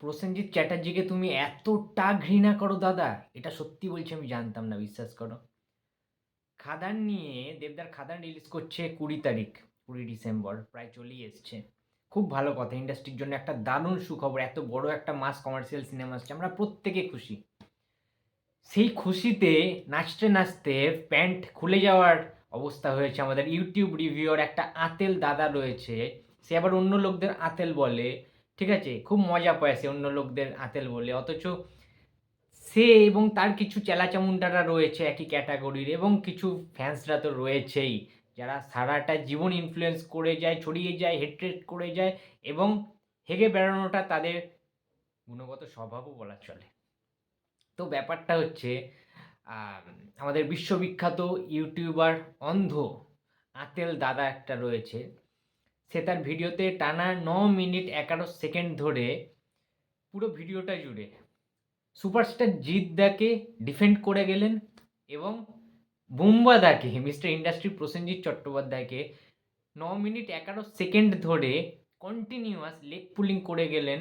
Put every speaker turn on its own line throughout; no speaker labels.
প্রসেনজিৎ চ্যাটার্জিকে তুমি এতটা ঘৃণা করো দাদা, এটা সত্যি বলছি আমি জানতাম না, বিশ্বাস করো। খাদান নিয়ে, দেবদার খাদান রিলিজ করছে কুড়ি তারিখ, কুড়ি ডিসেম্বর, প্রায় চলেই এসছে। খুব ভালো কথা ইন্ডাস্ট্রির জন্য একটা দারুণ সুখবর, এত বড় একটা মাস কমার্শিয়াল সিনেমা আসছে, আমরা প্রত্যেকে খুশি। সেই খুশিতে নাচতে নাচতে প্যান্ট খুলে যাওয়ার অবস্থা হয়েছে আমাদের। ইউটিউব রিভিউর একটা আতেল দাদা রয়েছে, সে আবার অন্য লোকদের আতেল বলে ঠিক আছে? খুব মজা পায় অন্য লোকদের আতেল বলে। অথচ সে এবং তার কিছু চেলাচামুন্ডারা রয়েছে একই ক্যাটাগরির এবং কিছু ফ্যান্সরা তো রয়েছেই। যারা সারাটা জীবন ইনফ্লুয়েন্স করে যায়, ছড়িয়ে যায় হেট্রেট করে যায় এবং হেগে বেড়ানোটা তাদের গুণগত স্বভাবও বলা চলে। তো ব্যাপারটা হচ্ছে আমাদের বিশ্ববিখ্যাত ইউটিউবার অন্ধ আতেল দাদা একটা রয়েছে। সে তার ভিডিওতে টানা ন মিনিট এগারো সেকেন্ড ধরে পুরো ভিডিওটা জুড়ে সুপারস্টার জিৎদাকে ডিফেন্ড করে গেলেন এবং বুম্বাদাকে মিস্টার ইন্ডাস্ট্রি প্রসেনজিৎ চট্টোপাধ্যায়কে ন মিনিট এগারো সেকেন্ড ধরে কন্টিনিউয়াস লেগ পুলিং করে গেলেন।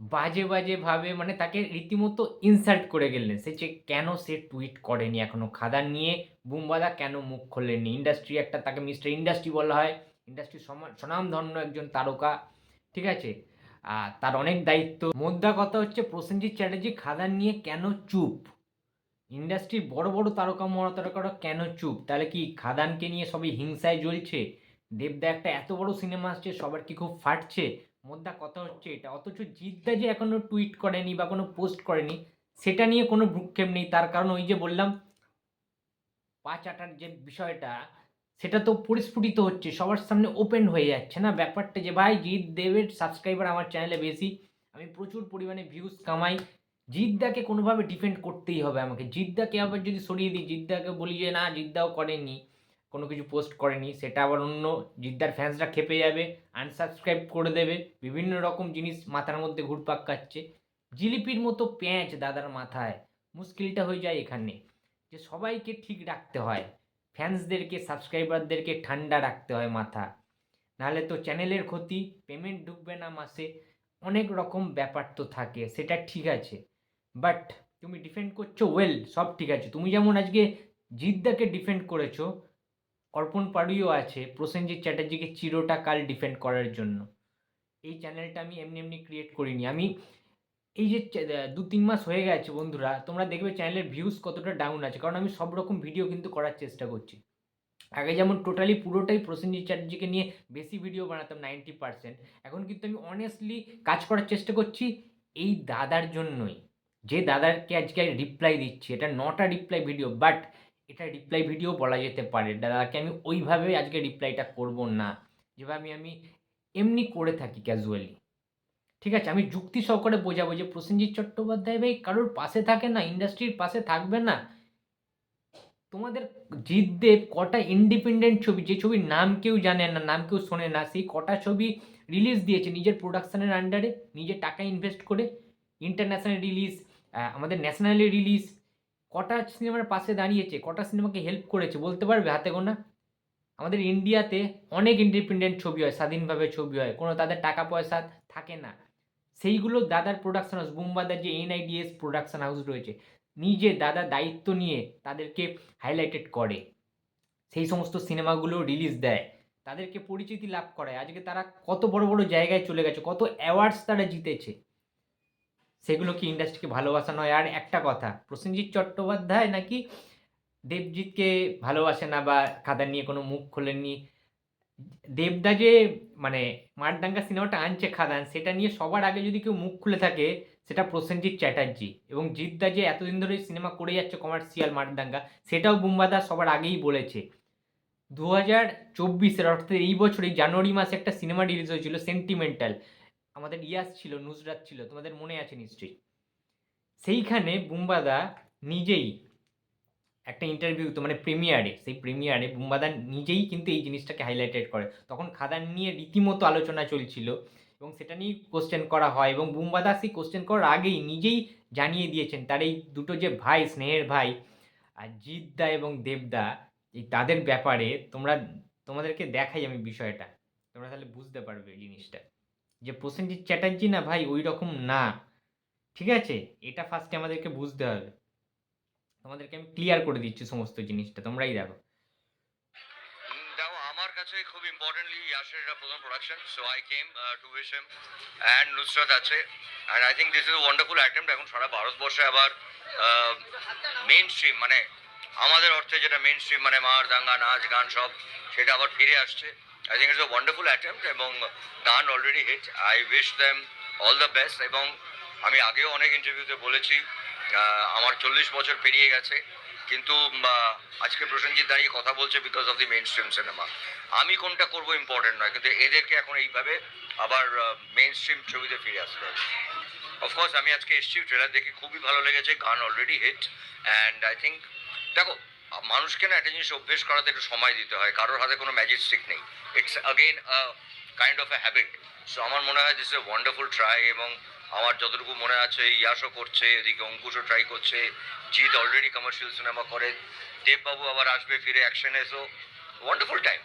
বাজে বাজে ভাবে মানে তাকে রীতিমতো ইনসাল্ট করে গেলেন। সে যে কেন সে টুইট করেনি এখনও? খাদার নিয়ে বুম্বাদা কেন মুখ খোলেনি ইন্ডাস্ট্রি একটা তাকে মিস্টার ইন্ডাস্ট্রি বলা হয়। ইন্ডাস্ট্রি স্বনামধন্য একজন তারকা, ঠিক আছে? তার অনেক দায়িত্ব। মোদ্দা কথা হচ্ছে প্রসেনজিৎ চ্যাটার্জি খাদান নিয়ে কেন চুপ? ইন্ডাস্ট্রির বড় বড় তারকা মহা তারকারা কেন চুপ? তাহলে কি খাদানকে নিয়ে সবই হিংসায় জ্বলছে? দেবদা একটা এত বড় সিনেমা আসছে, সবার কি খুব ফাটছে? মোদ্দা কথা হচ্ছে এটা। অথচ জিদ্দা যে এখনও টুইট করেনি বা কোনো পোস্ট করেনি, সেটা নিয়ে কোনো ভ্রুক্ষেপ নেই। তার কারণ ওই যে বললাম পাঁচ আটার যে বিষয়টা সেটা তো পরিস্ফুটিত হচ্ছে, সবার সামনে ওপেন হয়ে যাচ্ছে না। ব্যাপারটা যে ভাই, জিৎ দেবের সাবস্ক্রাইবার আমার চ্যানেলে বেশি, আমি প্রচুর পরিমাণে ভিউজ কামাই। জিদ্দাকে কোনোভাবে ডিফেন্ড করতেই হবে আমাকে। জিদ্দাকে আবার যদি সরিয়ে দিই জিদ্দাকে বলি যে, না জিদ্দাও করেনি, কোনো কিছু পোস্ট করেনি, সেটা আবার অন্য জিদ্দার ফ্যান্সরা খেপে যাবে আনসাবস্ক্রাইব করে দেবে, বিভিন্ন রকম জিনিস মাথার মধ্যে ঘুরপাক কাচ্ছে জিলিপির মতো প্যাঁচ দাদার মাথায়, মুশকিলটা হয়ে যায় এখানে, যে সবাইকে ঠিক রাখতে হয়। ফ্যান্সদেরকে সাবস্ক্রাইবারদেরকে ঠান্ডা রাখতে হয় মাথা। নাহলে তো চ্যানেলের ক্ষতি পেমেন্ট ঢুকবে না মাসে, অনেক রকম ব্যাপার তো থাকে, সেটা ঠিক আছে। বাট তুমি ডিফেন্ড করছ ওয়েল সব ঠিক আছে। তুমি যেমন আজকে জিদ্দাকে ডিফেন্ড করেছ, অর্পণ পাড়ুইও আছে, প্রসেনজিৎ চ্যাটার্জিকে চিরটা কাল ডিফেন্ড করার জন্য। এই চ্যানেলটা আমি এমনি এমনি ক্রিয়েট করিনি। আমি এই যে দু তিন মাস হয়ে গেছে বন্ধুরা, তোমরা দেখবে চ্যানেলের ভিউজ কতটা ডাউন আছে, কারণ আমি সব রকম ভিডিও কিন্তু করার চেষ্টা করছি। আগে যেমন টোটালি পুরোটাই প্রসেনজিৎ চ্যাটার্জিকে নিয়ে বেশি ভিডিও বানাতাম নাইনটি পার্সেন্ট এখন কিন্তু আমি অনেস্টলি কাজ করার চেষ্টা করছি এই দাদার জন্যই। যে দাদাকে আজকে রিপ্লাই দিচ্ছি, এটা not a reply video but এটা রিপ্লাই ভিডিও বলা যেতে পারে। দাদাকে আমি ওইভাবে আজকে রিপ্লাইটা করব না, যেভাবে আমি এমনি করে থাকি ক্যাজুয়ালি ঠিক আছে, আমি যুক্তি সহকারে বোঝাবো যে প্রসেনজিৎ চট্টোপাধ্যায় ভাই কারোর পাশে থাকে না, ইন্ডাস্ট্রির পাশে থাকবে না। তোমাদের জিতদেব কটা ইন্ডিপেন্ডেন্ট ছবি, যে ছবির নাম কেউ জানে না, নাম কেউ শোনে না, সেই কটা ছবি রিলিজ দিয়েছে নিজের প্রোডাকশানের আন্ডারে নিজের টাকা ইনভেস্ট করে ইন্টারন্যাশনাল রিলিজ আমাদের ন্যাশনালি রিলিজ কটা সিনেমার পাশে দাঁড়িয়েছে, কটা সিনেমাকে হেল্প করেছে বলতে পারবে হাতে গোনা? আমাদের ইন্ডিয়াতে অনেক ইন্ডিপেন্ডেন্ট ছবি হয়, স্বাধীনভাবে ছবি হয়, কোনো তাদের টাকা পয়সা থাকে না। সেইগুলো দাদার প্রোডাকশন হাউস বুম্বাদার যে এনআইডিএস প্রোডাকশন হাউস রয়েছে, নিজে দাদা দায়িত্ব নিয়ে তাদেরকে হাইলাইটেড করে। সেই সমস্ত সিনেমাগুলো রিলিজ দেয়, তাদেরকে পরিচিতি লাভ করায়। আজকে তারা কত বড় বড় জায়গায় চলে গেছে, কত অ্যাওয়ার্ডস তারা জিতেছে। সেগুলো কি ইন্ডাস্ট্রিকে ভালোবাসা নয়? আর একটা কথা, প্রসেনজিৎ চট্টোপাধ্যায় নাকি দেবজিৎকে ভালোবাসে না বা খাদান নিয়ে কোনো মুখ খোলেননি? দেবদা যে মানে মারদাঙ্গা সিনেমাটা আনছে খাদান, সেটা নিয়ে সবার আগে যদি কেউ মুখ খুলে থাকে, সেটা প্রসেনজিৎ চ্যাটার্জি। এবং জিদ্দা যে এতদিন ধরে সিনেমা করে যাচ্ছে কমার্শিয়াল মারদাঙ্গা, সেটাও বুম্বাদা সবার আগেই বলেছে। দু হাজার চব্বিশের, অর্থাৎ এই বছরই জানুয়ারি মাসে একটা সিনেমা রিলিজ হয়েছিল সেন্টিমেন্টাল। আমাদের ইয়াস ছিল, নুসরাত ছিল, তোমাদের মনে আছে নিশ্চয়ই? সেইখানে বুম্বাদা নিজেই একটা ইন্টারভিউ তো মানে প্রিমিয়ারে সেই প্রিমিয়ারে বুম্বাদা নিজেই কিন্তু এই জিনিসটাকে হাইলাইটেড করে। তখন খাদান নিয়ে রীতিমতো আলোচনা চলছিল এবং সেটা নিয়েই কোশ্চেন করা হয় এবং বুম্বাদা সেই কোশ্চেন করার আগেই নিজেই জানিয়ে দিয়েছেন, তার এই দুটো যে ভাই, স্নেহের ভাই আর জিদ্দা এবং দেবদা এই তাদের ব্যাপারে তোমরা, তোমাদেরকে দেখাই আমি বিষয়টা। তোমরা তাহলে বুঝতে পারবে জিনিসটা। যে প্রসেনজিৎ চ্যাটার্জি না ভাই ওই রকম না। ঠিক আছে? এটা ফার্স্টে আমাদেরকে বুঝতে হবে। তোমাদেরকে আমি ক্লিয়ার করে দিচ্ছি সমস্ত জিনিসটা, তোমরাই দেখো।
কাছে খুব ইম্পর্টেন্টলি ইয়াসের এটা প্রথম production so I came to wish him and Nusrat আছে। And I think this is wonderful attempt এখন সারা ভারতবর্ষে আবার মেইন স্ট্রিম মানে আমাদের অর্থে যেটা মেইন স্ট্রিম মানে মার, দাঙ্গা, নাচ, গান সব, সেটা আবার ফিরে আসছে। I think it's a wonderful attempt এবং গান already hit I wish them all the best এবং আমি আগেও অনেক ইন্টারভিউতে বলেছি আমার চল্লিশ বছর পেরিয়ে গেছে, কিন্তু আজকে প্রসেনজিৎ দাঁড়িয়ে কথা বলছে because of the mainstream cinema আমি কোনটা করব ইম্পর্টেন্ট নয়, কিন্তু এদেরকে এখন এইভাবে আবার মেইন স্ট্রিম ছবিতে ফিরে আসতে হবে। অফকোর্স আমি আজকে এসেছি ট্রেলার দেখে খুবই ভালো লেগেছে, গান already hit and I think দেখো, মানুষকে না একটা জিনিস অভ্যেস করাতে একটু সময় দিতে হয়, কারোর হাতে কোনো ম্যাজিক স্টিক নেই। It's again kind of a habit so আমার মনে হয় দিস এ ওয়ান্ডারফুল ট্রাই এবং আমার যতটুকু মনে আছে ইয়াসও করছে, এদিকে অঙ্কুশও ট্রাই করছে। জিৎ অলরেডি কমার্শিয়াল সিনেমা করে। দেববাবু আবার আসবে ফিরে অ্যাকশনে এসো ওয়ান্ডারফুল টাইম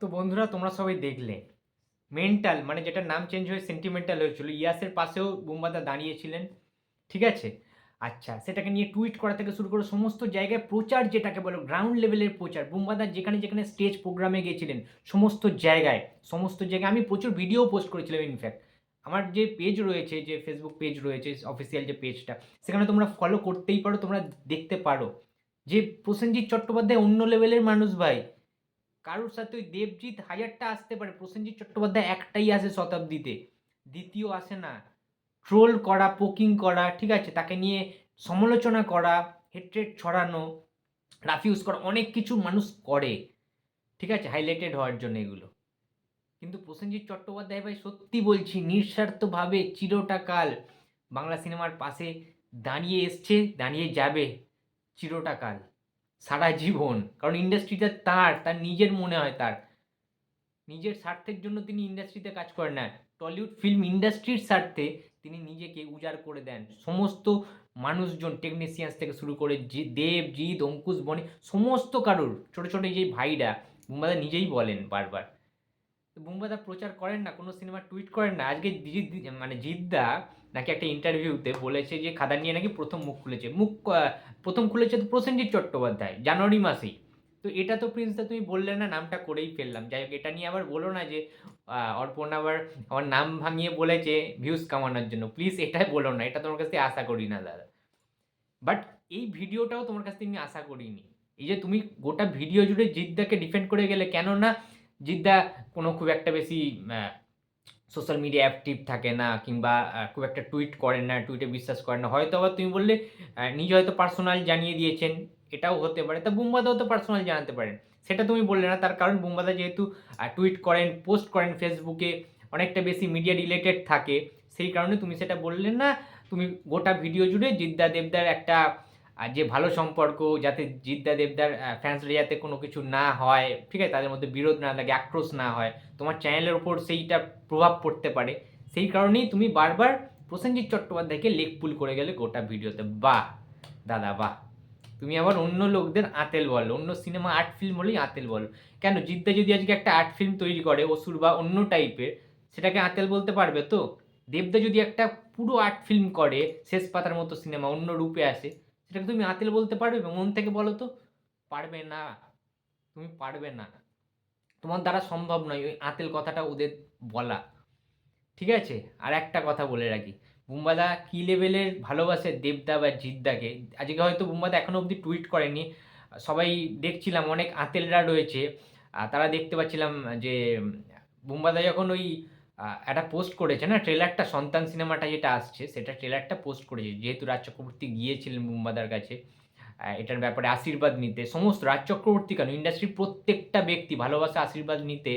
তো বন্ধুরা, তোমরা সবাই দেখলে। মেন্টাল মানে যেটা নাম চেঞ্জ হয়ে সেন্টিমেন্টাল হয়েছিল। ইয়াসের পাশেও বুম্বাদা দাঁড়িয়েছিলেন। ঠিক আছে? আচ্ছা সেটাকে নিয়ে টুইট করা থেকে শুরু করে সমস্ত জায়গায় প্রচার যেটাকে বলো গ্রাউন্ড লেভেলের প্রচার, বুম্বাদা যেখানে যেখানে স্টেজ প্রোগ্রামে গিয়েছিলেন, সমস্ত জায়গায় সমস্ত জায়গায় আমি প্রচুর ভিডিও পোস্ট করেছিলাম ইনফ্যাক্ট আমার যে পেজ রয়েছে, যে ফেসবুক পেজ রয়েছে অফিসিয়াল যে পেজটা সেখানে তোমরা ফলো করতেই পারো, তোমরা দেখতে পারো। যে প্রসেনজিৎ চট্টোপাধ্যায় অন্য লেভেলের মানুষ ভাই। কারোর সাথে ওই দেবজিৎ হাজারটা আসতে পারে, প্রসেনজিৎ চট্টোপাধ্যায় একটাই আসে শতাব্দীতে। দ্বিতীয় আসে না। ট্রোল করা পোকিং করা, ঠিক আছে? তাকে নিয়ে সমালোচনা করা হেট্রেট ছড়ানো রাফিউজ করা, অনেক কিছু মানুষ করে। ঠিক আছে? হাইলাইটেড হওয়ার জন্য এগুলো। কিন্তু প্রসেনজিৎ চট্টোপাধ্যায় ভাই সত্যি বলছি, নিঃস্বার্থভাবে চিরটা কাল বাংলা সিনেমার পাশে দাঁড়িয়ে এসছে, দাঁড়িয়ে যাবে চিরটা কাল সারা জীবন। কারণ ইন্ডাস্ট্রিটা তার তার নিজের মনে হয় তার। নিজের স্বার্থের জন্য তিনি ইন্ডাস্ট্রিতে কাজ করেন না। টলিউড ফিল্ম ইন্ডাস্ট্রির স্বার্থে তিনি নিজেকে উজাড় করে দেন। সমস্ত মানুষজন টেকনিশিয়ানস থেকে শুরু করে যে দেব, জিৎ, অঙ্কুশ বনি সমস্ত কারুর, ছোট ছোট যে ভাইরা বুম্বাদা নিজেই বলেন বারবার। তো বুম্বাদা প্রচার করেন না, কোনো সিনেমা টুইট করেন না। আজকে জিৎ মানে জিদ্দা নাকি একটা ইন্টারভিউতে বলেছে যে খাদান নিয়ে নাকি প্রথম মুখ খুলেছে। মুখ প্রথম খুলেছে তো প্রসেনজিৎ চট্টোপাধ্যায়, জানুয়ারি মাসেই। তো এটা তো প্রিন্সদা তুমি বললে না, নামটা করেই ফেললাম। যাই হোক, এটা নিয়ে আবার বলো না যে অর্পণ আবার আমার নাম ভাঙিয়ে বলেছে ভিউজ কামানোর জন্য। প্লিজ এটাই বলো না, এটা তোমার কাছ থেকে আশা করি না, দাদা। বাট এই ভিডিওটাও তোমার কাছ থেকে আমি আশা করিনি। এই যে তুমি গোটা ভিডিও জুড়ে জিদ্দাকে ডিফেন্ড করে গেলে, কেননা জিদ্দা, কোনো খুব একটা বেশি সোশ্যাল মিডিয়া অ্যাক্টিভ থাকে না, কিংবা খুব একটা টুইট করেন না টুইটে বিশ্বাস করেন না। হয়তো আবার তুমি বললে নিজে হয়তো পার্সোনাল জানিয়ে দিয়েছেন, এটাও হতে পারে। তা বুম্বাদাও তো পার্সোনাল জানাতে পারেন। সেটা তুমি বললে না, তার কারণ বুম্বাদা যেহেতু টুইট করেন পোস্ট করেন ফেসবুকে অনেকটা বেশি মিডিয়া রিলেটেড থাকে। সেই কারণে তুমি সেটা বললে না, তুমি গোটা ভিডিও জুড়ে জিদ্দা দেবদার একটা আহ, যে ভালো সম্পর্ক যাতে জিদ্দা দেবদার ফ্যান্সরা যাতে কোনো কিছু না হয় ঠিক আছে? তাদের মধ্যে বিরোধ না লাগে আক্রোশ না হয় তোমার চ্যানেলের ওপর সেইটা প্রভাব পড়তে পারে। সেই কারণেই তুমি বারবার প্রসেনজিৎ চট্টোপাধ্যায়কে লেগ পুল করে গেলে গোটা ভিডিওতে। বাহ! দাদা বাহ! তুমি আবার অন্য লোকদের আতেল বলো অন্য সিনেমা আর্ট ফিল্ম হলেই আতেল বলো। কেন? জিদ্দা যদি আজকে একটা আর্ট ফিল্ম তৈরি করে অসুর বা অন্য টাইপের সেটাকে আতেল বলতে পারবে তো? দেবদা যদি একটা পুরো আর্ট ফিল্ম করে শেষ পাতার মতো সিনেমা অন্য রূপে আসে সেটাকে তুমি আতেল বলতে পারবে মন থেকে বলো তো। পারবে না। তুমি পারবে না। তোমার দ্বারা সম্ভব নয় ওই আতেল কথাটা ওদের বলা। ঠিক আছে? আর একটা কথা বলে রাখি। বুম্বাদা কী লেভেলের ভালোবাসে দেবদা বা জিদ্দাকে? আজকে হয়তো বুম্বাদা এখনও অবধি টুইট করেনি সবাই দেখছিলাম, অনেক আতেলরা রয়েছে। তারা দেখতে পাচ্ছিলাম যে, বুম্বাদা যখন ওই একটা পোস্ট করেছে না? ট্রেলারটা সন্তান সিনেমাটা যেটা আসছে, সেটা ট্রেলারটা পোস্ট করেছে। যেহেতু রাজ চক্রবর্তী গিয়েছিলেন বুম্বাদার কাছে এটার ব্যাপারে আশীর্বাদ নিতে। সমস্ত রাজ চক্রবর্তী কেন? ইন্ডাস্ট্রির প্রত্যেকটা ব্যক্তি ভালোবাসা, আশীর্বাদ নিতে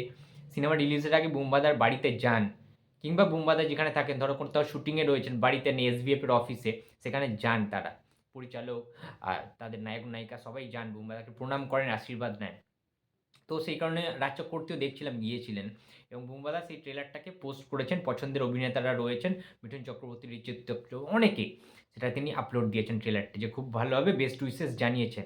সিনেমা রিলিজের আগে বুম্বাদার বাড়িতে যান। কিংবা বুম্বাদা যেখানে থাকেন, ধরো কোনো কোথাও শুটিংয়ে রয়েছেন, বাড়িতে নেই এসবিএফের অফিসে সেখানে যান তারা। পরিচালক আর তাদের নায়ক, নায়িকা সবাই যান বুম্বাদাকে প্রণাম করেন, আশীর্বাদ নেন। তো সেই কারণে রাজ চক্রবর্তীও দেখছিলাম, গিয়েছিলেন। এবং বুম্বাদা সেই ট্রেলারটাকে পোস্ট করেছেন। পছন্দের অভিনেতারা রয়েছেন মিঠুন চক্রবর্তী, রিচিত চক্র অনেকেই সেটা তিনি আপলোড দিয়েছেন ট্রেলারটি যে খুব ভালো হবে বেস্ট উইসেস জানিয়েছেন।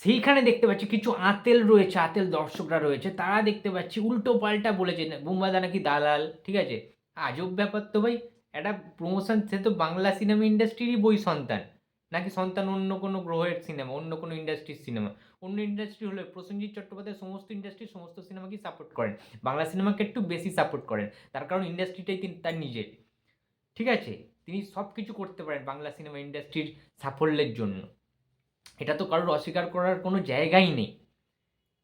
সেইখানে দেখতে পাচ্ছি কিছু আতেল রয়েছে, আতেল দর্শকরা রয়েছে। তারা দেখতে পাচ্ছি উল্টো পাল্টা বলেছে বুম্বাদা নাকি দালাল? ঠিক আছে? আজব ব্যাপার তো ভাই, একটা প্রমোশন সে তো বাংলা সিনেমা ইন্ডাস্ট্রিরই বই সন্তান। নাকি সন্তান অন্য কোনো গ্রহের সিনেমা অন্য কোনো ইন্ডাস্ট্রির সিনেমা অন্য ইন্ডাস্ট্রি হলে প্রসেনজিৎ চট্টোপাধ্যায় সমস্ত ইন্ডাস্ট্রি সমস্ত সিনেমাকেই সাপোর্ট করেন। বাংলা সিনেমাকে একটু বেশি সাপোর্ট করেন। তার কারণ ইন্ডাস্ট্রিটাই তিনি তার নিজের। ঠিক আছে? তিনি সব কিছু করতে পারেন বাংলা সিনেমা ইন্ডাস্ট্রির সাফল্যের জন্য। এটা তো কারোর অস্বীকার করার কোনো জায়গাই নেই।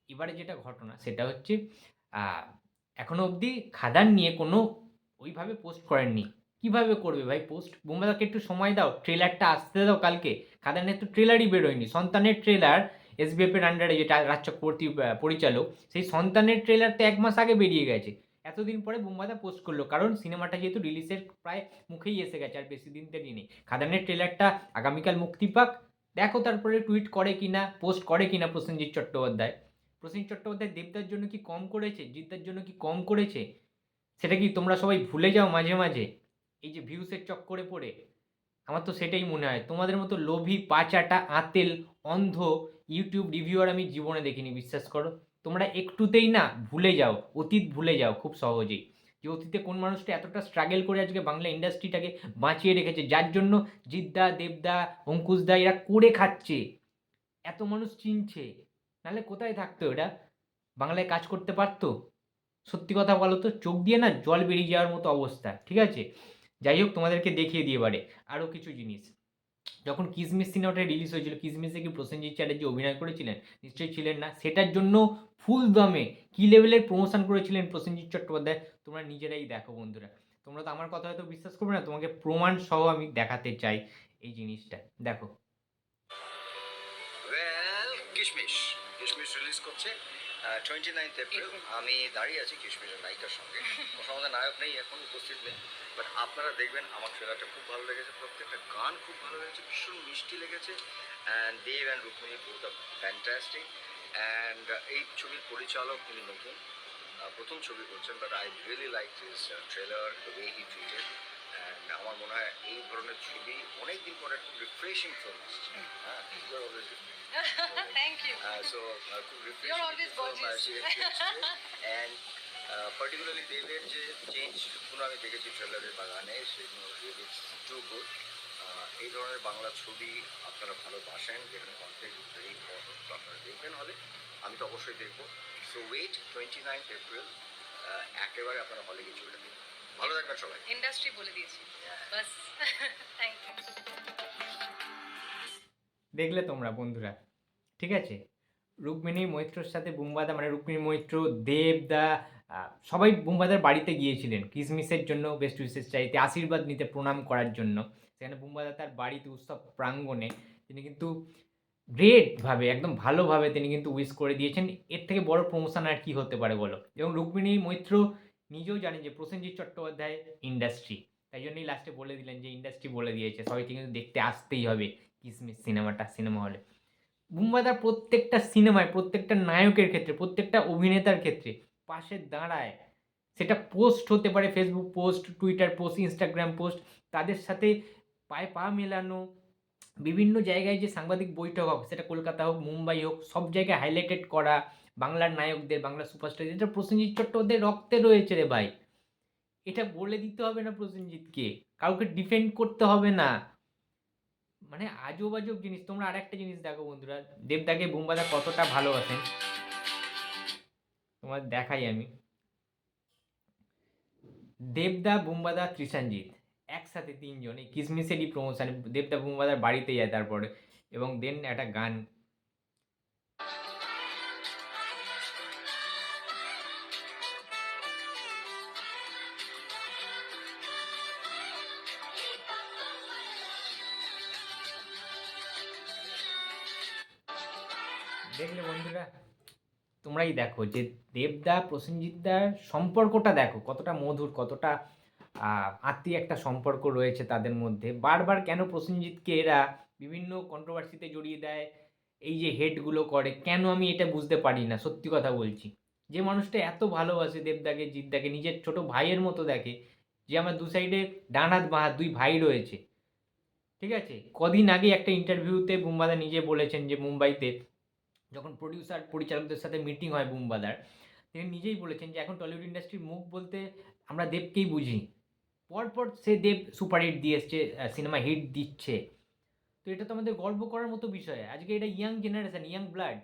এবারে যেটা ঘটনা সেটা হচ্ছে আহ, এখনও অবধি খাদান নিয়ে কোনো ওইভাবে পোস্ট করেননি। কীভাবে করবে ভাই পোস্ট বোম্বাদাকে একটু সময় দাও। ট্রেলারটা আসতে দাও কালকে। খাদানের তো ট্রেলারই বেরোয়নি। সন্তানের ট্রেলার এসবিএফ এর আন্ডারে যেটা রাজচক্রবর্তী পরিচালক, সেই সন্তানের ট্রেলার তো এক মাস আগে বেরিয়ে গেছে। এতদিন পরে বোম্বাদা পোস্ট করল, কারণ সিনেমাটা যেহেতু রিলিজের প্রায় মুখেই এসে গেছে, আর বেশি দিন দেরি নেই। খাদানের ট্রেলারটা আগামীকাল মুক্তি পাক। দেখো তারপরে টুইট করে কিনা পোস্ট করে কিনা প্রসেনজিৎ চট্টোপাধ্যায়। প্রসেনজিৎ চট্টোপাধ্যায় দেবদার জন্য কি কম করেছে, জিদ্দার জন্য কি কম করেছে, সেটা কি তোমরা সবাই ভুলে যাও মাঝে মাঝে? এই যে ভিউসের চক্করে পড়ে, আমার তো সেটাই মনে হয়। তোমাদের মতো লোভী, পাচাটা, আতেল, অন্ধ ইউটিউব রিভিউয়ার আমি জীবনে দেখিনি, বিশ্বাস করো। তোমরা একটুতেই না ভুলে যাও, অতীত ভুলে যাও খুব সহজেই। যে অতীতে কোন মানুষটা এতটা স্ট্রাগল করে আজকে বাংলা ইন্ডাস্ট্রিটাকে বাঁচিয়ে রেখেছে, যার জন্য জিদ্দা, দেবদা, অঙ্কুশদা এরা করে খাচ্ছে। এত মানুষ চিনছে। নাহলে কোথায় থাকতো এটা বাংলায় কাজ করতে পারতো? সত্যি কথা বলো তো, চোখ দিয়ে না জল বেরিয়ে যাওয়ার মতো অবস্থা, ঠিক আছে? যাই হোক, তোমাদেরকে দেখিয়ে দিয়ে পারে আরও কিছু জিনিস। যখন কিসমিস সিনেমাটা রিলিজ হয়েছিল, কিসমিসে কি প্রসেনজিৎ চ্যাটার্জি অভিনয় করেছিলেন? নিশ্চয়ই ছিলেন না। সেটার জন্য ফুল দমে কি লেভেলের প্রমোশন করেছিলেন প্রসেনজিৎ চট্টোপাধ্যায়? তোমরা নিজেরাই দেখো বন্ধুরা। তোমরা তো আমার কথা হয়তো বিশ্বাস করবে না, তোমাকে প্রমাণ সহ আমি দেখাতে চাই এই জিনিসটা। দেখো।
কিশমিশ কিশমিশ করছে আমি দাঁড়িয়ে আছি কিশমিশের নায়িকার সঙ্গে। সঙ্গে নায়ক নেই, এখন উপস্থিত নেই। বাট আপনারা দেখবেন আমার ট্রেলারটা খুব ভালো লেগেছে প্রত্যেকটা গান খুব ভালো লেগেছে ভীষণ মিষ্টি লেগেছে and Dev and Rukmini both are fantastic and এই ছবির পরিচালক তিনি নতুন প্রথম ছবি করছেন but I really like this trailer way he treated and আমার মনে হয় এই ধরনের ছবি অনেক দিন পরে খুব রিফ্রেশিং ফিল্ম আসছে হ্যাঁ.
Thank you.
Uh, so uh, খুব refreshing
You're always gorgeous.
আসে অ্যান্ড পার্টিকুলারলি দেবের যে চেঞ্জগুলো আমি দেখেছি ট্রেলারের বাগানে সেগুলো রিয়েলি টু গুড এই ধরনের বাংলা ছবি আপনারা ভালোবাসেন যেখানে কন্টেন্ট ইজ ভেরি ইম্পর্টেন্ট তো আপনারা দেখবেন হলে আমি তো অবশ্যই দেখব। So wait twenty nine April একেবারে আপনারা হলে গিয়ে ছবিটা দেখবেন। ভালো থাকবেন সবাই।
ইন্ডাস্ট্রি বলে দিয়েছি। বাস। থ্যাংক ইউ
দেখলে তোমরা বন্ধুরা। ঠিক আছে? রুক্মিণী মৈত্রর সাথে বুম্বাদা মানে রুক্মিণী মৈত্র দেবদা সবাই বুম্বাদার বাড়িতে গিয়েছিলেন। কিসমিসের জন্য বেস্ট উইসেস চাইতে আশীর্বাদ নিতে, প্রণাম করার জন্য। সেখানে বুম্বাদা তার বাড়িতে উৎসব প্রাঙ্গণে তিনি কিন্তু গ্রেটভাবে একদম ভালোভাবে তিনি কিন্তু উইশ করে দিয়েছেন। এর থেকে বড় প্রমোশন আর কি হতে পারে বলো? এবং রুক্মিণী মৈত্র নিজেও জানেন যে প্রসেনজিৎ চট্টোপাধ্যায় ইন্ডাস্ট্রি তাই জন্যই লাস্টে বলে দিলেন যে ইন্ডাস্ট্রি বলে দিয়েছে। সবাইকে কিন্তু দেখতে আসতেই হবে কিসমিস সিনেমাটা, সিনেমা হলে। বুম্বাদার প্রত্যেকটা সিনেমায়, প্রত্যেকটা নায়কের ক্ষেত্রে, প্রত্যেকটা অভিনেতার ক্ষেত্রে পাশে দাঁড়ায়। সেটা পোস্ট হতে পারে Facebook post Twitter post Instagram post তাদের সাথে পায়ে পা মেলানো, বিভিন্ন জায়গায় যে সাংবাদিক বৈঠক হোক সেটা কলকাতা হোক, মুম্বাই হোক, সব জায়গায় হাইলাইটেড করা, বাংলার নায়কদের বাংলা সুপারস্টার এটা প্রসেনজিৎ চট্টোপাধ্যায়ের রক্তে রয়েছে রে ভাই। এটা বলে দিতে হবে না প্রসেনজিৎকে। কাউকে ডিফেন্ড করতে হবে না। মানে আজব আজব জিনিস। তোমরা আর একটা জিনিস দেখো বন্ধুরা। দেবদাকে বুম্বাদা কতটা ভালোবাসেন। তোমার দেখাই আমি। দেবদা, বুম্বাদা ত্রিশানজিৎ একসাথে তিনজন এই কিসমিসেরই প্রমোশন দেবদা, বুম্বাদার বাড়িতে যায় তারপরে এবং দেন একটা গান। দেখলে বন্ধুরা তোমরাই দেখো যে দেবদা প্রসেনজিৎদার সম্পর্কটা দেখো, কতটা মধুর, কতটা আত্মীয় একটা সম্পর্ক রয়েছে তাদের মধ্যে। বারবার কেন প্রসেনজিৎকে এরা বিভিন্ন কন্ট্রোভার্সিতে জড়িয়ে দেয়, এই যে হেডগুলো করে, কেন আমি এটা বুঝতে পারি না? সত্যি কথা বলছি। যে মানুষটা এত ভালোবাসে দেবদাকে জিদ্দাকে নিজের ছোট ভাইয়ের মতো দেখে, যে আমার দু সাইডে ডান হাত দুই ভাই রয়েছে। ঠিক আছে? কদিন আগে একটা ইন্টারভিউতে বুম্বাদা নিজে বলেছেন যে, মুম্বাইতে যখন প্রডিউসার পরিচালকদের সাথে মিটিং হয় বুমবাদার তিনি নিজেই বলেছেন যে এখন টলিউড ইন্ডাস্ট্রির মুখ বলতে আমরা দেবকেই বুঝি। পরপর সে দেব সুপারহিট দিয়ে এসছে সিনেমা হিট দিচ্ছে। তো এটা তো আমাদের গর্ব করার মতো বিষয়। আজকে এটা ইয়াং জেনারেশান ইয়াং ব্লাড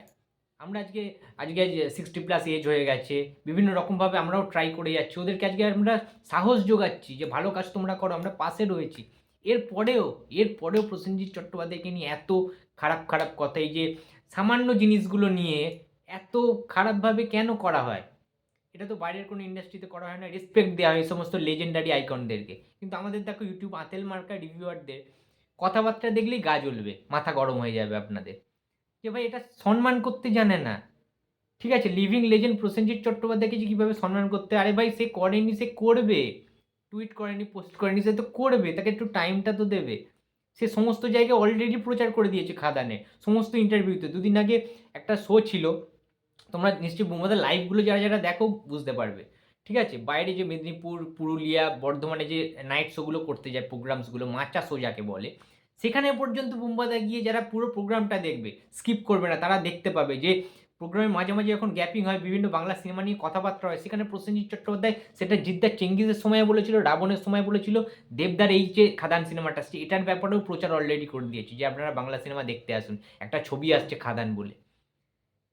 আমরা আজকে আজকে সিক্সটি প্লাস এজ হয়ে গেছে। বিভিন্ন রকমভাবে আমরাও ট্রাই করে যাচ্ছি। ওদেরকে আজকে আমরা সাহস যোগাচ্ছি যে ভালো কাজ তোমরা করো, আমরা পাশে রয়েছি। এরপরেও এরপরেও প্রসেনজিৎ চট্টোপাধ্যায়কে নিয়ে এত খারাপ খারাপ কথা, এই যে সামান্য জিনিসগুলো নিয়ে এত খারাপভাবে কেন করা হয়? এটা তো বাইরের কোনো ইন্ডাস্ট্রিতে করা হয় না। রেসপেক্ট দেওয়া হয় এই সমস্ত লেজেন্ডারি আইকনদেরকে কিন্তু আমাদের দেখো ইউটিউব আতেল মার্কা রিভিউয়ারদের কথাবার্তা দেখলেই গা জ্বলবে, মাথা গরম হয়ে যাবে আপনাদের। যে ভাই এটা সম্মান করতে জানে না। ঠিক আছে লিভিং লেজেন্ড প্রসেনজিৎ চট্টোপাধ্যায়কে যে কীভাবে সম্মান করতে আরে ভাই সে করেনি, সে করবে। টুইট করেনি পোস্ট করেনি, সে তো করবে, তাকে একটু টাইমটা তো দেবে। সে সমস্ত জায়গায় অলরেডি প্রচার করে দিয়েছে খাদানে, সমস্ত ইন্টারভিউতে দুদিন আগে একটা শো ছিল, তোমরা নিশ্চয়ই বোমাদের লাইভগুলো যারা যারা দেখো বুঝতে পারবে। ঠিক আছে? বাইরে যে মেদিনীপুর, পুরুলিয়া, বর্ধমানে যে নাইট শোগুলো করতে যায় প্রোগ্রামসগুলো মাচা শো যাকে বলে, সেখানে পর্যন্ত বুম্বাদা গিয়ে যারা পুরো প্রোগ্রামটা দেখবে স্কিপ করবে না, তারা দেখতে পাবে যে প্রোগ্রামের মাঝে মাঝে যখন গ্যাপিং হয়, বিভিন্ন বাংলা সিনেমা নিয়ে কথাবার্তা হয়, সেখানে প্রসেনজিৎ চট্টোপাধ্যায় সেটা জিদ্দার চেঙ্গিজের সময় বলেছিল, রাবণের সময় বলেছিল, দেবদার এই যে খাদান সিনেমাটা আসছে, এটার ব্যাপারেও প্রচার অলরেডি করে দিয়েছে, যে আপনারা বাংলা সিনেমা দেখতে আসুন, একটা ছবি আসছে খাদান বলে।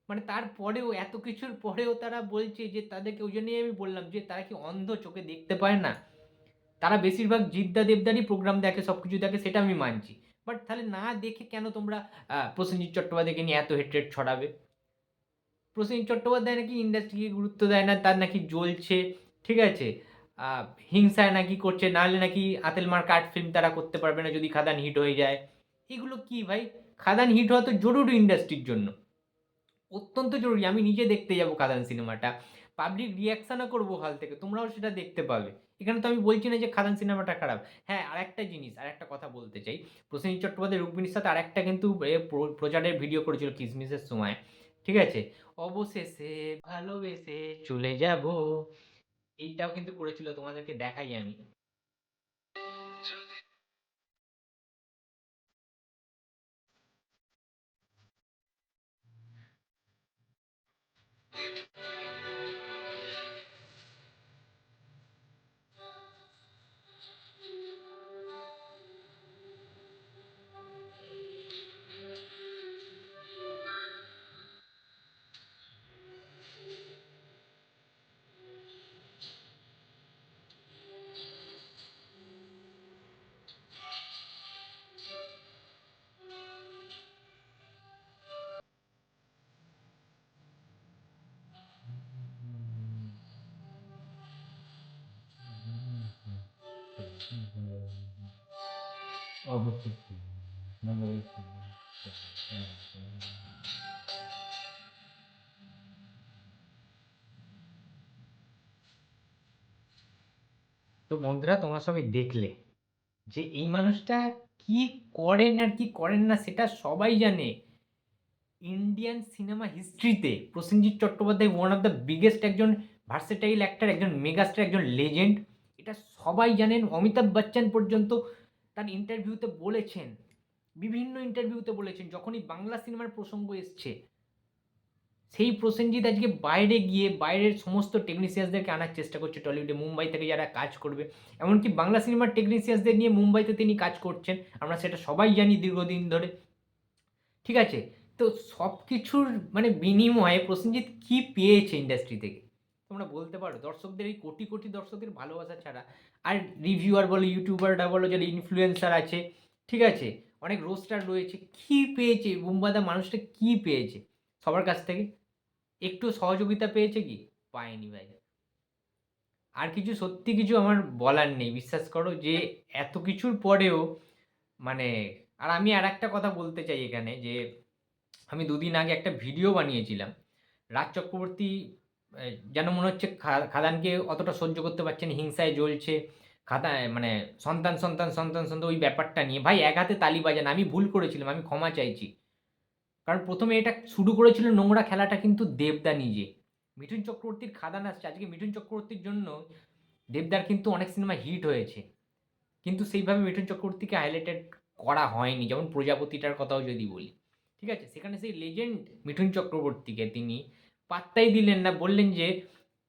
মানে তারপরেও, এত কিছুর পরেও তারা বলছে যে তাদেরকে, ওই জন্যই আমি বললাম যে তারা কি অন্ধ চোখে দেখতে পায় না? তারা বেশিরভাগ জিদ্দা দেবদারই প্রোগ্রাম দেখে সব কিছু দেখে, সেটা আমি মানছি। বাট তাহলে না দেখে কেন তোমরা প্রসেনজিৎ চট্টোপাধ্যায়কে নিয়ে এত হেট্রেট ছড়াবে? প্রসেনজিৎ চট্টোপাধ্যায় নাকি ইন্ডাস্ট্রিকে গুরুত্ব দেয় না, তার নাকি জ্বলছে, ঠিক আছে? হিংসায় নাকি করছে, নাহলে নাকি আতেল মার কাট ফিল্ম তারা করতে পারবে না যদি খাদান হিট হয়ে যায়। এগুলো কি ভাই? খাদান হিট হওয়া তো জরুরি ইন্ডাস্ট্রির জন্য। অত্যন্ত জরুরি। আমি নিজে দেখতে যাব খাদান সিনেমাটা পাবলিক রিয়াকশানও করব হল থেকে। তোমরাও সেটা দেখতে পাবে। এখানে তো আমি বলছি না যে খাদান সিনেমাটা খারাপ। হ্যাঁ আরেকটা জিনিস আর একটা কথা বলতে চাই। প্রসেনজিৎ চট্টোপাধ্যায়, রুক্মিণীর সাথে আরেকটা কিন্তু প্রচারের ভিডিও করেছিল কিসমিসের সময়, ঠিক আছে? অবশেষে ভালোবেসে চলে যাব। এইটাও কিন্তু করেছিল তোমাদেরকে দেখাই আমি। অবশেষে তো বন্ধুরা, তোমরা সবাই দেখলে যে এই মানুষটা কি করেন আর কি করেন না সেটা সবাই জানে। Indian cinema হিস্ট্রিতে Prosenjit Chattopadhyay one of the biggest একজন ভার্সেটাইল অ্যাক্টার একজন মেগাস্টার একজন লেজেন্ড এটা সবাই জানেন। অমিতাভ বচ্চন পর্যন্ত তার ইন্টারভিউতে বলেছেন, বিভিন্ন ইন্টারভিউতে বলেছেন, যখনই বাংলা সিনেমার প্রসঙ্গ এসছে, সেই প্রসেনজিৎ আজকে বাইরে গিয়ে বাইরের সমস্ত টেকনিশিয়ানসদেরকে আনার চেষ্টা করছে টলিউডে মুম্বাই থেকে যারা কাজ করবে, এমনকি বাংলা সিনেমার টেকনিশিয়ানসদের নিয়ে মুম্বাইতে তিনি কাজ করছেন। আমরা সেটা সবাই জানি দীর্ঘদিন ধরে। ঠিক আছে? তো সব কিছুর মানে বিনিময়ে প্রসেনজিৎ কী পেয়েছে ইন্ডাস্ট্রি থেকে? তোমরা বলতে পারো, দর্শকদের এই কোটি কোটি দর্শকের ভালোবাসা ছাড়া। আর রিভিউয়ার বলো ইউটিউবাররা বলো, যারা ইনফ্লুয়েন্সার আছে, ঠিক আছে? অনেক রোস্টার রয়েছে, কী পেয়েছে? বুম্বাদা মানুষটা কী পেয়েছে? সবার কাছ থেকে একটু সহযোগিতা পেয়েছে কি? পায়নি ভাই। আর কিছু, সত্যি কিছু আমার বলার নেই। বিশ্বাস করো যে, এত কিছুর পরেও মানে আর আমি আর একটা কথা বলতে চাই এখানে যে, আমি দুদিন আগে একটা ভিডিও বানিয়েছিলাম। রাজ চক্রবর্তী যেন মনে হচ্ছে খাদানকে অতটা সহ্য করতে পারছেন হিংসায় জ্বলছে খাদা মানে সন্তান সন্তান সন্তান সন্তান, ওই ব্যাপারটা নিয়ে। ভাই, এক হাতে তালি বাজান, আমি ভুল করেছিলাম, আমি ক্ষমা চাইছি। কারণ প্রথমে এটা শুরু করেছিল নোংরা খেলাটা কিন্তু দেবদা নিজে। মিঠুন চক্রবর্তীর খাদান আসছে, আজকে মিঠুন চক্রবর্তীর জন্য দেবদার কিন্তু অনেক সিনেমা হিট হয়েছে। কিন্তু সেইভাবে মিঠুন চক্রবর্তীকে হাইলাইটেড করা হয়নি, যেমন প্রজাপতিটার কথাও যদি বলি। ঠিক আছে, সেখানে সেই লেজেন্ড মিঠুন চক্রবর্তীকে তিনি পাত্তাই দিলেন না, বললেন যে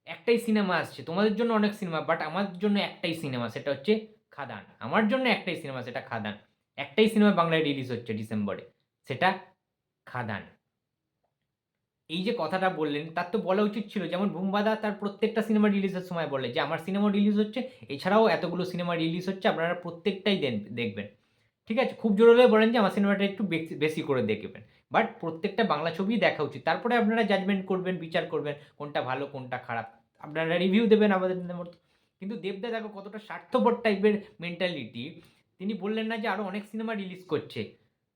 একটাই সিনেমা আসছে। তোমাদের জন্য অনেক সিনেমা বাট আমার জন্য একটাই সিনেমা, সেটা হচ্ছে খাদান। আমার জন্য একটাই সিনেমা, সেটা খাদান। একটাই সিনেমা বাংলায় রিলিজ হচ্ছে ডিসেম্বরে, সেটা খাদান। এই যে কথাটা বললেন, তার তো বলা উচিত ছিল, যেমন ভুমবাদা তার প্রত্যেকটা সিনেমা রিলিজের সময় বলে যে, আমার সিনেমা রিলিজ হচ্ছে। এছাড়াও এতগুলো সিনেমা রিলিজ হচ্ছে, আপনারা প্রত্যেকটাই দেখবেন। ঠিক আছে? খুব জোর হলে বলেন যে, আমার সিনেমাটা একটু বেশি করে দেখবেন। বাট প্রত্যেকটা বাংলা ছবি দেখা উচিত। তারপরে আপনারা জাজমেন্ট করবেন, বিচার করবেন, কোনটা ভালো, কোনটা খারাপ। আপনারা রিভিউ দেবেন আমাদের মতো। কিন্তু দেবদা দেখো কতটা স্বার্থপর টাইপের মেন্টালিটি তিনি বললেন না যে আরও অনেক সিনেমা রিলিজ করছে।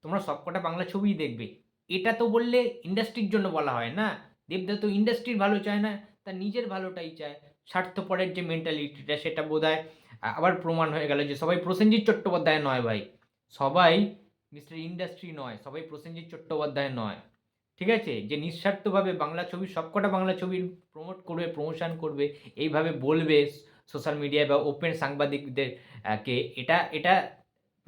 তোমরা সবকটা বাংলা ছবিই দেখবে। এটা তো বললে ইন্ডাস্ট্রির জন্য বলা হয় না। দেবদা তো ইন্ডাস্ট্রির ভালো চায় না তার নিজের ভালোটাই চায়। স্বার্থপরের যে মেন্টালিটিটা সেটা বোধ আবার প্রমাণ হয়ে গেল যে সবাই প্রসেনজিৎ চট্টোপাধ্যায় নয় ভাই। সবাই মিস্টার ইন্ডাস্ট্রি নয়, সবাই প্রসেনজিৎ চট্টোপাধ্যায় নয়। ঠিক আছে? যে নিঃস্বার্থভাবে বাংলা ছবি, সবকটা বাংলা ছবির প্রমোট করবে প্রমোশন করবে, এইভাবে বলবে সোশ্যাল মিডিয়ায় বা ওপেন সাংবাদিকদের কে, এটা এটা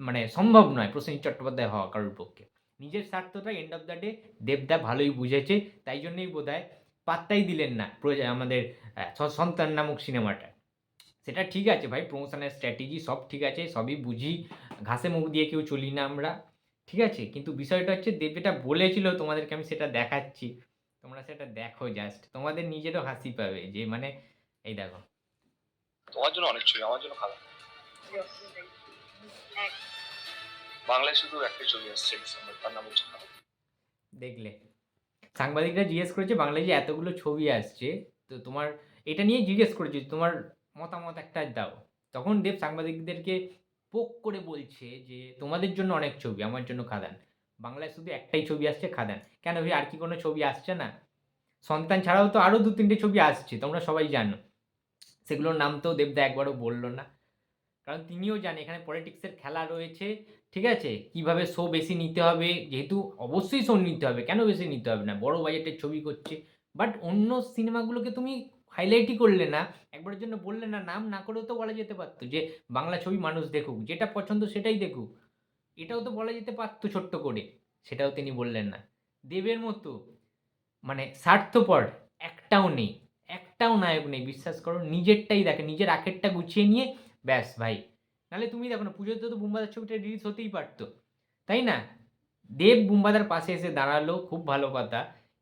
মানে সম্ভব নয় প্রসেনজিৎ চট্টোপাধ্যায় হওয়া কারোর পক্ষে। নিজের স্বার্থটা এন্ড অফ দ্য ডে দেবদা ভালোই বুঝেছে, তাই জন্যই বোধ হয় পাত্তাই দিলেন না আমাদের সন্তান নামক সিনেমাটা। সেটা ঠিক আছে ভাই প্রমোশনের স্ট্র্যাটেজি সব ঠিক আছে, সবই বুঝি, ঘাসে মুখ দিয়ে কেউ চলি না আমরা। ঠিক আছে? কিন্তু বিষয়টা হচ্ছে দেব যেটা বলেছিল তোমাদেরকে আমি সেটা দেখাচ্ছি। তোমরা সেটা দেখো জাস্ট তোমাদের নিজেরও হাসি পাবে যে মানে এই দেখো।
তোমার জন্য অনেক ছবি আমার জন্য খারাপ বাংলায় শুধু একটা ছবি আসছে তার নাম হচ্ছে
দেখলে। সাংবাদিকরা জিজ্ঞেস করেছে বাংলায় যে এতগুলো ছবি আসছে তো তোমার এটা নিয়ে জিজ্ঞেস করেছে তোমার মতামত একটা দাও। তখন দেব সাংবাদিকদেরকে পোক করে বলছে যে, তোমাদের জন্য অনেক ছবি, আমার জন্য খাদান। বাংলায় শুধু একটাই ছবি আসছে খাদান। কেন ভাই, আর কি কোনো ছবি আসছে না? সন্তান ছাড়াও তো আরও দু, তিনটে ছবি আসছে, তোমরা সবাই জানো। সেগুলোর নাম তো দেবদা একবারও বলল না। কারণ তিনিও জানে, এখানে পলিটিক্সের খেলা রয়েছে, ঠিক আছে? কীভাবে শো বেশি নিতে হবে? যেহেতু অবশ্যই শো নিতে হবে, কেন বেশি নিতে হবে না? বড় বাজেটের ছবি করছে। বাট অন্য সিনেমাগুলোকে তুমি হাইলাইটই করলে না, একবারের জন্য বললে না, নাম না করেও তো বলা যেতে পারতো যে, বাংলা ছবি মানুষ দেখুক, যেটা পছন্দ সেটাই দেখুক। এটাও তো বলা যেতে পারতো ছোট্ট করে, সেটাও তিনি বললেন না। দেবের মতো মানে স্বার্থপর একটাও নেই, একটাও নায়ক নেই, বিশ্বাস করো, নিজেরটাই দেখে, নিজের আখেরটা গুছিয়ে নিয়ে, ব্যাস ভাই। নাহলে তুমি দেখো না পুজোতে তো বুম্বাদার ছবিটা রিলিজ হতেই পারতো। তাই না? দেব বুম্বাদার পাশে এসে দাঁড়াল, খুব ভালো কথা।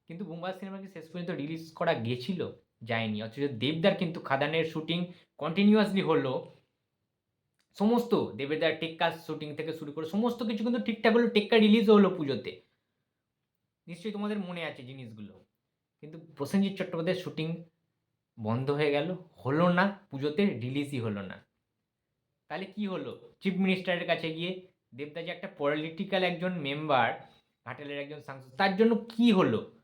কিন্তু বুম্বাদার সিনেমা কি শেষ পর্যন্ত রিলিজ করা গেছিল? যায়নি। অথচ দেবদার কিন্তু খাদানের শুটিং কন্টিনিউয়াসলি হলো। সমস্ত দেবেদার টেক্কা শুটিং থেকে শুরু করে সমস্ত কিছু কিন্তু ঠিকঠাক হলো টেক্কা রিলিজ হলো পুজোতে। নিশ্চয়ই তোমাদের মনে আছে জিনিসগুলো। কিন্তু প্রসেনজিৎ চট্টোপাধ্যায়ের শুটিং বন্ধ হয়ে গেল, হলো না, পুজোতে রিলিজই হলো না। তাহলে কি হলো? চিফ মিনিস্টারের কাছে গিয়ে দেবদা যে একটা পলিটিক্যাল একজন মেম্বার ঘাটালের একজন সাংসদ, তার জন্য কি হলো?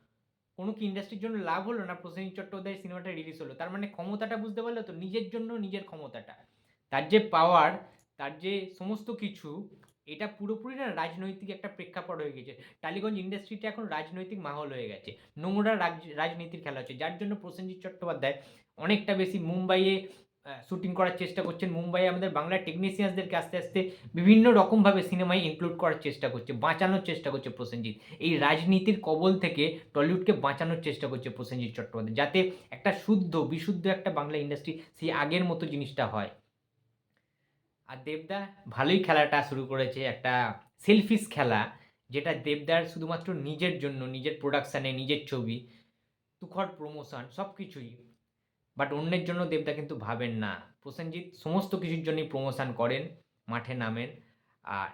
কোনো কি ইন্ডাস্ট্রির জন্য লাভ হলো না প্রসেনজিৎ চট্টোপাধ্যায় সিনেমাটা রিলিজ হলো? তার মানে ক্ষমতাটা বুঝতে পারল তো নিজের জন্য নিজের ক্ষমতাটা। তার যে পাওয়ার তার যে সমস্ত কিছু, এটা পুরোপুরি না রাজনৈতিক একটা প্রেক্ষাপট হয়ে গেছে। টালিগঞ্জ ইন্ডাস্ট্রিটা এখন রাজনৈতিক মাহল হয়ে গেছে। নোংরা রাজ- রাজনীতির খেলা হচ্ছে। যার জন্য প্রসেনজিৎ চট্টোপাধ্যায় অনেকটা বেশি মুম্বাইয়ে শুটিং করার চেষ্টা করছেন। মুম্বাইয়ে আমাদের বাংলা টেকনিশিয়ানসদেরকে আস্তে আস্তে বিভিন্ন রকমভাবে সিনেমায় ইনক্লুড করার চেষ্টা করছে, বাঁচানোর চেষ্টা করছে প্রসেনজিৎ। এই রাজনীতির কবল থেকে টলিউডকে বাঁচানোর চেষ্টা করছে প্রসেনজিৎ চট্টোপাধ্যায়, যাতে একটা শুদ্ধ, বিশুদ্ধ একটা বাংলা ইন্ডাস্ট্রি সেই আগের মতো জিনিসটা হয়। আর দেবদা ভালোই খেলাটা শুরু করেছে, একটা সেলফিস খেলা, যেটা দেবদার শুধুমাত্র নিজের জন্য, নিজের প্রোডাকশানে নিজের ছবি, তুখর প্রমোশন সব কিছুই বাট অন্যের জন্য দেবদা কিন্তু ভাবেন না। প্রসেনজিৎ সমস্ত কিছুর জন্যই প্রমোশন করেন, মাঠে নামেন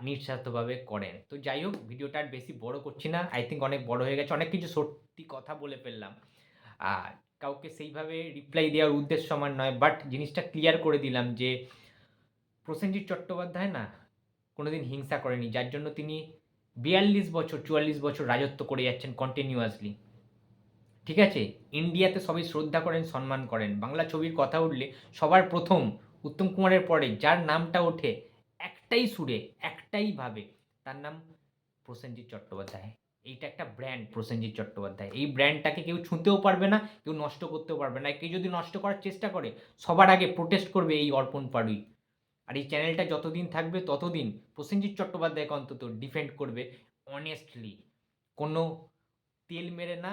নিঃস্বার্থভাবে করেন। তো যাই হোক, ভিডিওটা আর বেশি বড় করছি না। আই থিঙ্ক অনেক বড় হয়ে গেছে। অনেক কিছু সত্যি কথা বলে ফেললাম। আর কাউকে সেইভাবে রিপ্লাই দেওয়ার উদ্দেশ্য আমার নয়। বাট জিনিসটা ক্লিয়ার করে দিলাম যে, প্রসেনজিৎ চট্টোপাধ্যায় না, কোনোদিন হিংসা করেনি। যার জন্য তিনি বিয়াল্লিশ বছর, চুয়াল্লিশ বছর রাজত্ব করে যাচ্ছেন কন্টিনিউয়াসলি ঠিক আছে? ইন্ডিয়াতে সবাই শ্রদ্ধা করেন, সম্মান করেন। বাংলা ছবির কথা উঠলে সবার প্রথম উত্তম কুমারের পরে যার নামটা ওঠে একটাই সুরে, একটাই ভাবে, তার নাম প্রসেনজিৎ চট্টোপাধ্যায়। এইটা একটা ব্র্যান্ড প্রসেনজিৎ চট্টোপাধ্যায়। এই ব্র্যান্ডটাকে কেউ ছুঁতেও পারবে না, কেউ নষ্ট করতেও পারবে না। কেউ যদি নষ্ট করার চেষ্টা করে, সবার আগে প্রোটেস্ট করবে এই অর্পণ পাড়ুই। আর এই চ্যানেলটা যতদিন থাকবে ততদিন প্রসেনজিৎ চট্টোপাধ্যায়কে অন্তত ডিফেন্ড করবে অনেস্টলি কোনো তেল মেরে না